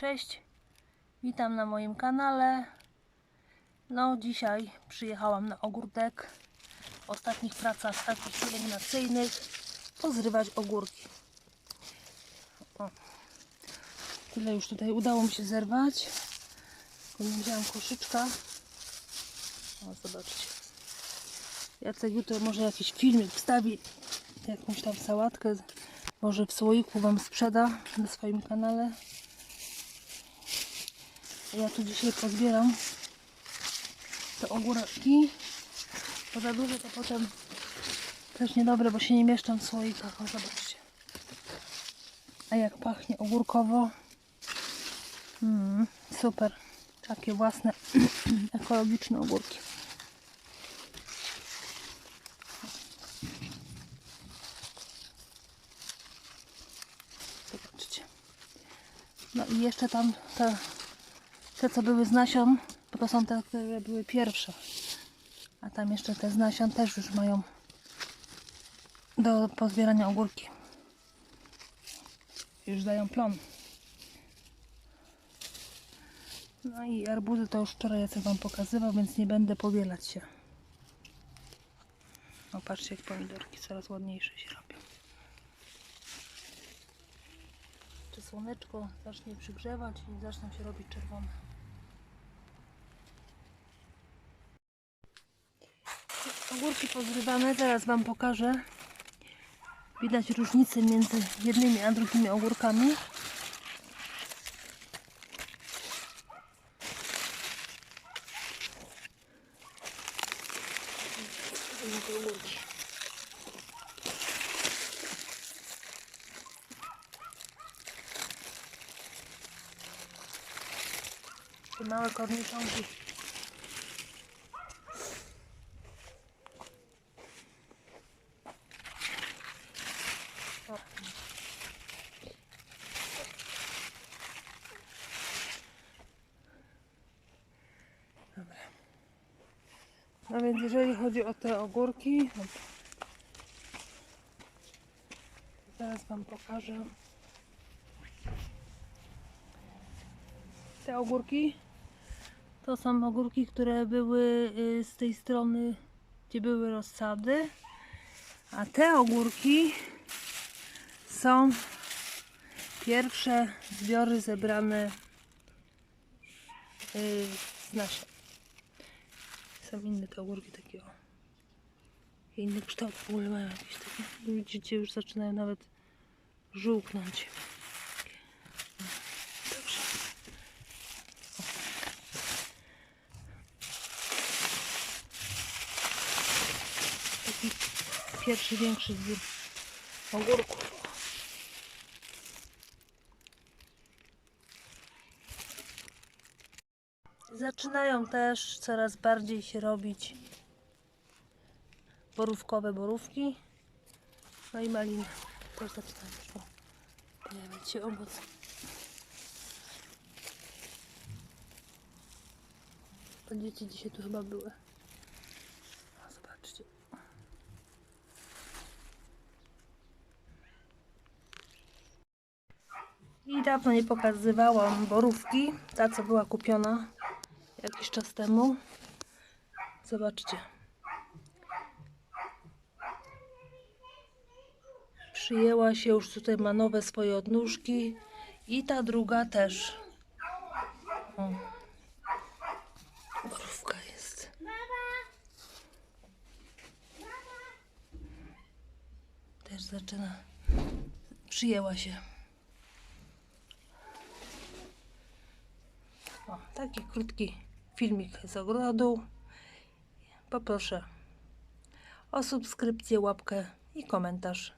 Cześć, witam na moim kanale. No, dzisiaj przyjechałam na ogródek w ostatnich pracach takich pielęgnacyjnych pozrywać ogórki. O. Tyle już tutaj udało mi się zerwać. Tylko nie wziąłem koszyczka. O, zobaczcie. Jacek jutro może jakiś filmik wstawi, jakąś tam sałatkę. Może w słoiku Wam sprzeda na swoim kanale. Ja tu dzisiaj pozbieram te ogórki. Bo za duże to potem też niedobre, bo się nie mieszczą w słoikach. O, zobaczcie. A jak pachnie ogórkowo. Mm, super. Takie własne ekologiczne ogórki. Zobaczcie. No i jeszcze tam te, te co były z nasion, bo to są te, które były pierwsze. A tam jeszcze te z nasion też już mają do pozbierania ogórki. Już dają plon. No i arbuzy to już wczoraj Jacek Wam pokazywał, więc nie będę powielać się. O, patrzcie jak pomidorki coraz ładniejsze się robią. Czy słoneczko zacznie przygrzewać i zaczną się robić czerwone. Ogórki pozrywane, zaraz Wam pokażę. Widać różnicę między jednymi a drugimi ogórkami. Te małe korniczonki. O. Dobra. No więc jeżeli chodzi o te ogórki, no zaraz Wam pokażę. Te ogórki to są ogórki, które były y, z tej strony, gdzie były rozsady. A te ogórki są pierwsze zbiory zebrane y, z nasion. Są inne te ogórki takie o. Inny kształt w ogóle mają jakieś takie. Widzicie, już zaczynają nawet żółknąć. Dobrze. Taki pierwszy większy zbiór ogórków. Zaczynają też coraz bardziej się robić borówkowe borówki. No i maliny. Też zaczynają już po- pojawiać się owoce. To dzieci dzisiaj tu chyba były. O, zobaczcie. I dawno nie pokazywałam borówki. Ta, co była kupiona jakiś czas temu. Zobaczcie. Przyjęła się, już tutaj ma nowe swoje odnóżki. I ta druga też. O. Jest. Też zaczyna. Przyjęła się. O, taki krótki filmik z ogrodu. Poproszę o subskrypcję, łapkę i komentarz.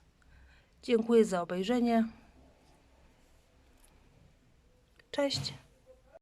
Dziękuję za obejrzenie. Cześć.